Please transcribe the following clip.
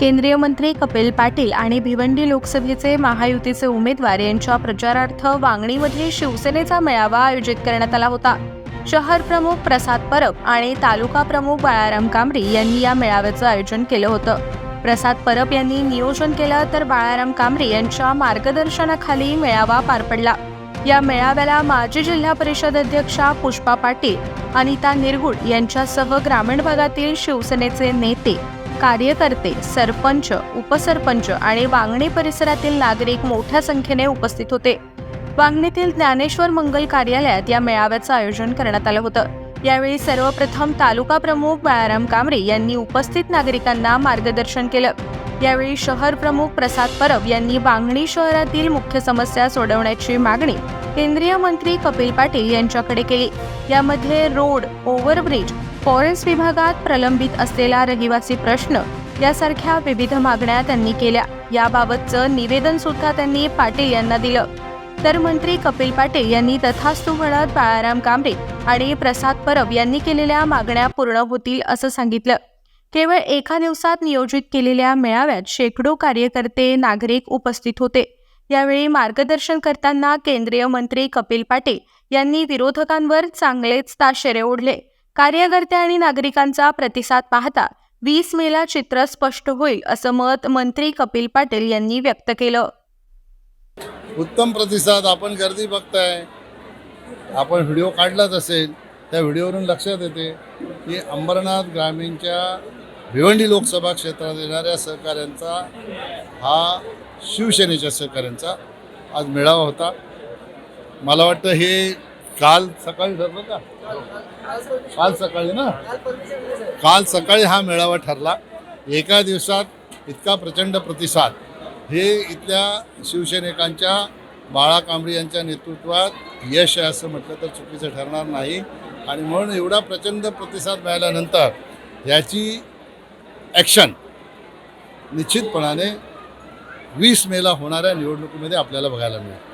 केंद्रीय मंत्री कपिल पाटील आणि भिवंडी लोकसभेचे महायुतीचे उमेदवार यांच्या प्रचारार्थ वांगणीमध्ये शिवसेनेचा मेळावा आयोजित करण्यात आला होता. शहर प्रमुख प्रसाद परब आणि तालुका प्रमुख बाळाराम कांबरी यांनी या मेळाव्याचं आयोजन केलं होतं. प्रसाद परब यांनी नियोजन केलं तर बाळाराम कांबरे यांच्या मार्गदर्शनाखाली मेळावा पार पडला. या मेळाव्याला माजी जिल्हा परिषद अध्यक्षा पुष्पा पाटील अनिता निरगुड यांच्यासह ग्रामीण भागातील शिवसेनेचे नेते कार्यकर्ते सरपंच उपसरपंच आणि वांगणी परिसरातील नागरिक मोठ्या संख्येने उपस्थित होते. वांगणीतील ज्ञानेश्वर मंगल कार्यालयात या मेळाव्याचं आयोजन करण्यात आलं होतं. यावेळी सर्वप्रथम तालुका प्रमुख बाळाराम कांबरे यांनी उपस्थित नागरिकांना मार्गदर्शन केलं. यावेळी शहर प्रमुख प्रसाद परब यांनी वांगणी शहरातील मुख्य समस्या सोडवण्याची मागणी केंद्रीय मंत्री कपिल पाटील यांच्याकडे केली. यामध्ये रोड ओव्हरब्रिज फॉरेस्ट विभागात प्रलंबित असलेला रहिवासी प्रश्न यासारख्या विविध मागण्या त्यांनी केल्या. याबाबतचं निवेदन सुद्धा त्यांनी पाटील यांना दिलं. तर मंत्री कपिल पाटील यांनी तथास्तू म्हणत बाळाराम कांबरे आणि प्रसाद परब यांनी केलेल्या मागण्या पूर्ण होतील असं सांगितलं. केवळ एका दिवसात नियोजित केलेल्या मेळाव्यात शेकडो कार्यकर्ते नागरिक उपस्थित होते. यावेळी मार्गदर्शन करताना केंद्रीय मंत्री कपिल पाटील यांनी विरोधकांवर चांगलेच ताशेरे ओढले. कार्यकर्ते आणि नागरिकांचा प्रतिसाद पाहता वीस मेला चित्र स्पष्ट होईल असं मत मंत्री कपिल पाटील यांनी व्यक्त केलं. उत्तम प्रतिसाद आपण गर्दी बघताय. आपण व्हिडिओ काढलाच असेल त्या व्हिडिओवरून लक्षात येते की अंबरनाथ ग्रामीणच्या भिवंडी लोकसभा क्षेत्रात येणाऱ्या सहकाऱ्यांचा हा शिवसेनेच्या सहकाऱ्यांचा आज मेळावा होता. मला वाटतं हे काल सकाळी ठरलं का? काल सकाळी ना? काल सकाळी हा मेळावा ठरला. एका दिवसात इतका प्रचंड प्रतिसाद. हे इथल्या शिवसैनिकांच्या बाळा कांबळे यांच्या नेतृत्वात यश आहे असं म्हटलं तर चुकीचं ठरणार नाही. आणि म्हणून एवढा प्रचंड प्रतिसाद मिळाल्यानंतर याची ॲक्शन निश्चितपणाने वीस मेला होणाऱ्या निवडणुकीमध्ये आपल्याला बघायला मिळेल.